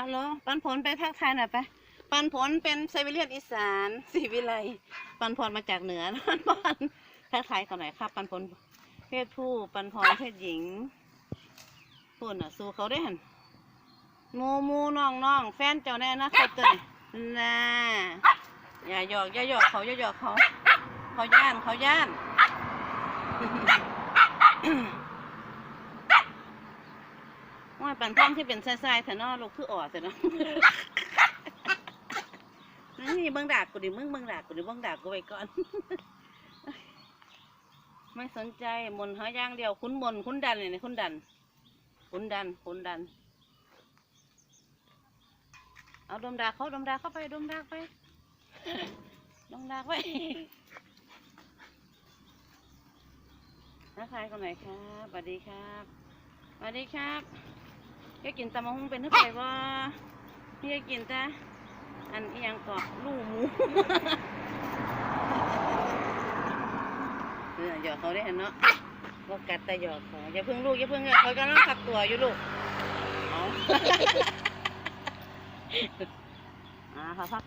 ฮัลโหลปันผลไปทักทายหน่อยไป ปันผลเป็นไซบีเรียนอีสานสีวิไลปันผลมาจากเหนือนะปันผลทักทายก่อนหน่อยครับ ปันผลเพศผู้ ปันผลเพศหญิงพูดน่ะสู้เขาได้หันมูมูน้องน้องแฟนเจ้าแน่นะเขาตัวนี้น่าอย่าหยอกอย่าหยอกเขาอย่าหยอกเขา เขาย่านเขาย่าน ว่า ปันพ่อมที่เป็นทรายๆแต่นอลูกคืออ่อแต่เนาะนี่เบิ่งดากกูดิมึงเบิ่งดากกูดิเบิ่งดากกูไว้ก่อน ไม่สนใจมนหาอย่างเดียวคุ้นบนคุ้นดันเลยนี่คุ้นดัน คุ้นดันคุ้นดัน เอาดมดากเขาดมดากเข้าไปดมดากไปดมดากไว้ทักทายคนไหนครับสวัสดีครับสวัสดีครับ ยากกินตำมะฮุ่งเป็นเท่าไหร่วะอยากกินแต่อันเอียงเกาะลูกหมูเออหยอกเขาได้เห็นเนาะว่ากัดแต่หยอกเขาอย่าเพิ่งลูกอย่าเพิ่งเลยเขากำลังขับตัวอยู่ลูกเอาอ่าขอพัก